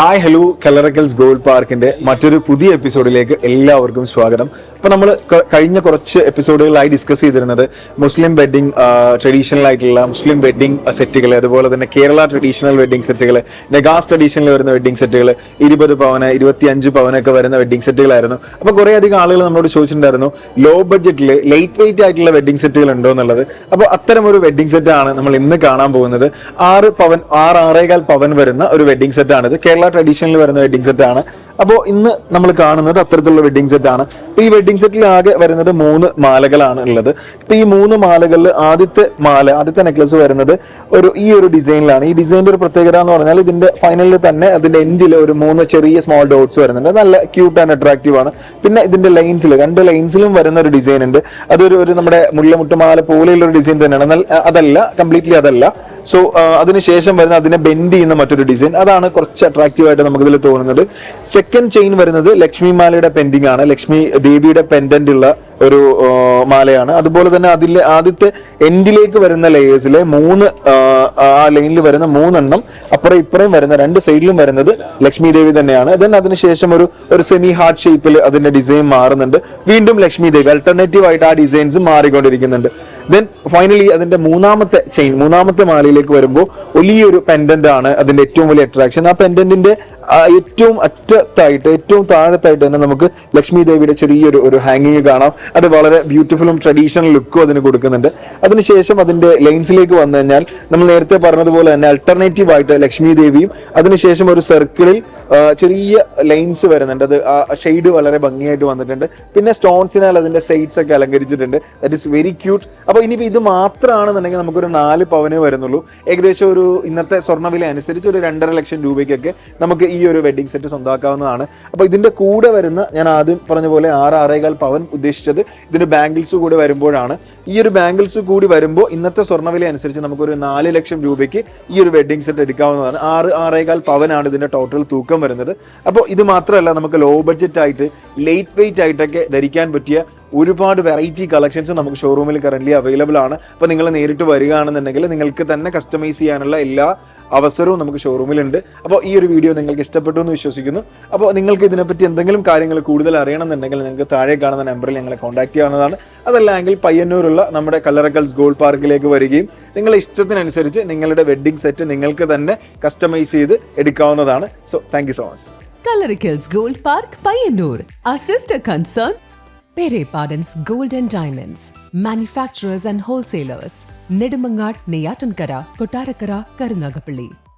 Hi hello കലറക്കൽസ് gold പാർക്കിന്റെ മറ്റൊരു പുതിയ എപ്പിസോഡിലേക്ക് എല്ലാവർക്കും സ്വാഗതം. അപ്പൊ നമ്മൾ കഴിഞ്ഞ കുറച്ച് എപ്പിസോഡുകളായി ഡിസ്കസ് ചെയ്തിരുന്നത് മുസ്ലിം വെഡിങ് ട്രഡീഷണൽ ആയിട്ടുള്ള മുസ്ലിം വെഡിങ് സെറ്റുകൾ അതുപോലെ തന്നെ കേരള ട്രഡീഷണൽ വെഡിങ് സെറ്റുകൾ നെഗാസ് ട്രഡീഷണൽ വരുന്ന വെഡിങ് സെറ്റുകൾ ഇരുപത് പവന് ഇരുപത്തി അഞ്ച് പവനൊക്കെ വരുന്ന വെഡിങ് സെറ്റുകളായിരുന്നു. അപ്പൊ കുറെ അധികം ആളുകൾ നമ്മളോട് ചോദിച്ചിട്ടുണ്ടായിരുന്നു ലോ ബഡ്ജറ്റിൽ ലൈറ്റ് വെയിറ്റ് ആയിട്ടുള്ള വെഡിങ് സെറ്റുകൾ ഉണ്ടോ എന്നുള്ളത്. അപ്പോൾ അത്തരം ഒരു സെറ്റ് ആണ് നമ്മൾ ഇന്ന് കാണാൻ പോകുന്നത്. ആറ് പവൻ ആറ് ആറേകാൽ പവൻ വരുന്ന ഒരു ആണ് ഇത് കേരള ട്രഡീഷണൽ വരുന്ന വെഡിങ് സെറ്റ് ആണ്. അപ്പോൾ ഇന്ന് നമ്മൾ കാണുന്നത് അത്തരത്തിലുള്ള വെഡിങ് സെറ്റ് ആണ്. ഈ വെഡിങ് സെറ്റിൽ ആകെ വരുന്നത് മൂന്ന് മാലകളാണ് ഉള്ളത്. ഇപ്പൊ ഈ മൂന്ന് മാലകളിൽ ആദ്യത്തെ മാല ആദ്യത്തെ നെക്ലസ് വരുന്നത് ഒരു ഈ ഒരു ഡിസൈനിലാണ് ഈ ഡിസൈനിന്റെ ഒരു പ്രത്യേകത എന്ന് പറഞ്ഞാൽ ഇതിന്റെ ഫൈനലിൽ തന്നെ അതിന്റെ എൻഡിൽ ഒരു മൂന്ന് ചെറിയ സ്മോൾ ഡോട്ട്സ് വരുന്നുണ്ട്. നല്ല ക്യൂട്ട് ആൻഡ് അട്രാക്റ്റീവ് ആണ്. പിന്നെ ഇതിന്റെ ലൈൻസിൽ രണ്ട് ലൈൻസിലും വരുന്ന ഒരു ഡിസൈൻ ഉണ്ട്. അതൊരു ഒരു നമ്മുടെ മുല്ലമുട്ടുമാല പോലെയുള്ള ഒരു ഡിസൈൻ തന്നെയാണ്. എന്നാൽ അതല്ല കംപ്ലീറ്റ്ലി അതല്ല. സോ അതിനുശേഷം വരുന്ന അതിനെ ബെൻഡ് ചെയ്യുന്ന മറ്റൊരു ഡിസൈൻ അതാണ് കുറച്ച് അട്രാക്റ്റീവ് ആയിട്ട് നമുക്ക് ഇതിൽ തോന്നുന്നത്. സെക്കൻഡ് ചെയിൻ വരുന്നത് ലക്ഷ്മി മാലയുടെ പെൻഡിങ് ആണ്. ലക്ഷ്മി ദേവിയുടെ പെൻഡന്റ് ഉള്ള ഒരു മാലയാണ്. അതുപോലെ തന്നെ അതിലെ ആദ്യത്തെ എൻഡിലേക്ക് വരുന്ന ലെയേഴ്സിലെ മൂന്ന് ആ, ലൈനിൽ വരുന്ന മൂന്നെണ്ണം അപ്പുറം ഇപ്പുറം വരുന്ന രണ്ട് സൈഡിലും വരുന്നത് ലക്ഷ്മി ദേവി തന്നെയാണ്. ദെൻ അതിനുശേഷം ഒരു ഒരു സെമി ഹാർട്ട് ഷേപ്പിൽ അതിന്റെ ഡിസൈൻ മാറുന്നുണ്ട്. വീണ്ടും ലക്ഷ്മി ദേവി. ആയിട്ട് ആ ഡിസൈൻസ് മാറിക്കൊണ്ടിരിക്കുന്നുണ്ട്. ദെൻ ഫൈനലി അതിന്റെ മൂന്നാമത്തെ ചെയിൻ മൂന്നാമത്തെ മാലയിലേക്ക് വരുമ്പോൾ വലിയൊരു പെൻഡന്റ് ആണ് അതിന്റെ ഏറ്റവും വലിയ അട്രാക്ഷൻ ആ പെൻഡന്റിന്റെ ഏറ്റവും അറ്റത്തായിട്ട് ഏറ്റവും താഴത്തായിട്ട് തന്നെ നമുക്ക് ലക്ഷ്മി ദേവിയുടെ ചെറിയൊരു ഒരു ഹാങ്ങിങ് കാണാം. അത് വളരെ ബ്യൂട്ടിഫുള്ളും ട്രഡീഷണൽ ലുക്കും അതിന് കൊടുക്കുന്നുണ്ട്. അതിനുശേഷം അതിന്റെ ലൈൻസിലേക്ക് വന്നു കഴിഞ്ഞാൽ നമ്മൾ നേരത്തെ പറഞ്ഞതുപോലെ തന്നെ അൾട്ടർനേറ്റീവ് ആയിട്ട് ലക്ഷ്മി ദേവിയും അതിനുശേഷം ഒരു സർക്കിളിൽ ചെറിയ ലൈൻസ് വരുന്നുണ്ട്. അത് ആ ഷെയ്ഡ് വളരെ ഭംഗിയായിട്ട് വന്നിട്ടുണ്ട്. പിന്നെ സ്റ്റോൺസിനാൽ അതിന്റെ സൈഡ്സ് ഒക്കെ അലങ്കരിച്ചിട്ടുണ്ട്. ദാറ്റ് ഇസ് വെരി ക്യൂട്ട് അപ്പോൾ ഇനിയിപ്പോൾ ഇത് മാത്രമാണെന്നുണ്ടെങ്കിൽ നമുക്കൊരു നാല് പവനേ വരുന്നുള്ളൂ. ഏകദേശം ഒരു ഇന്നത്തെ സ്വർണവില അനുസരിച്ച് ഒരു രണ്ടര ലക്ഷം രൂപയ്ക്കൊക്കെ നമുക്ക് ഈ ഒരു വെഡിങ് സെറ്റ് സ്വന്തമാക്കാവുന്നതാണ്. അപ്പോൾ ഇതിന്റെ കൂടെ വരുന്ന ഞാൻ ആദ്യം പറഞ്ഞ പോലെ ആറ് ആറേകാൽ പവൻ ഉദ്ദേശിച്ചത് ഇതിന്റെ ബാംഗിൾസ് കൂടി വരുമ്പോഴാണ്. ഈ ഒരു ബാംഗിൾസ് കൂടി വരുമ്പോൾ ഇന്നത്തെ സ്വർണവില അനുസരിച്ച് നമുക്കൊരു നാല് ലക്ഷം രൂപയ്ക്ക് ഈ ഒരു വെഡിങ് സെറ്റ് എടുക്കാവുന്നതാണ്. ആറ് ആറേകാൽ പവനാണ് ഇതിന്റെ ടോട്ടൽ തൂക്കം വരുന്നത്. അപ്പോൾ ഇത് മാത്രമല്ല നമുക്ക് ലോ ബഡ്ജറ്റ് ആയിട്ട് ലേറ്റ് വെയിറ്റ് ആയിട്ടൊക്കെ ധരിക്കാൻ പറ്റിയ ഒരുപാട് വെറൈറ്റി കളക്ഷൻസ് നമുക്ക് ഷോറൂമിൽ കറന്റ് അവൈലബിൾ ആണ്. അപ്പോൾ നിങ്ങൾ നേരിട്ട് വരികയാണെന്നുണ്ടെങ്കിൽ നിങ്ങൾക്ക് തന്നെ കസ്റ്റമൈസ് ചെയ്യാനുള്ള എല്ലാ അവസരവും നമുക്ക് ഷോറൂമിലുണ്ട് അപ്പോൾ ഈ ഒരു വീഡിയോ നിങ്ങൾക്ക് ഇഷ്ടപ്പെട്ടു എന്ന് വിശ്വസിക്കുന്നു. അപ്പോൾ നിങ്ങൾക്ക് ഇതിനെപ്പറ്റി എന്തെങ്കിലും കാര്യങ്ങൾ കൂടുതൽ അറിയണമെന്നുണ്ടെങ്കിൽ നിങ്ങൾക്ക് താഴെ കാണുന്ന നമ്പറിൽ ഞങ്ങളെ കോൺടാക്ട് ചെയ്യാവുന്നതാണ്. അതല്ലെങ്കിൽ പയ്യന്നൂരുള്ള നമ്മുടെ കല്ലറക്കൽസ് ഗോൾഡ് പാർക്കിലേക്ക് വരികയും നിങ്ങളുടെ ഇഷ്ടത്തിനനുസരിച്ച് നിങ്ങളുടെ വെഡ്ഡിംഗ് സെറ്റ് നിങ്ങൾക്ക് തന്നെ കസ്റ്റമൈസ് ചെയ്ത് എടുക്കാവുന്നതാണ്. So thank so much Coloricals gold park Payyanur. Assist concern, Pardon's Gold and Diamonds. Manufacturers and wholesalers. Nedumangad, Neyatankara, Kotarakara, Karunagapalli.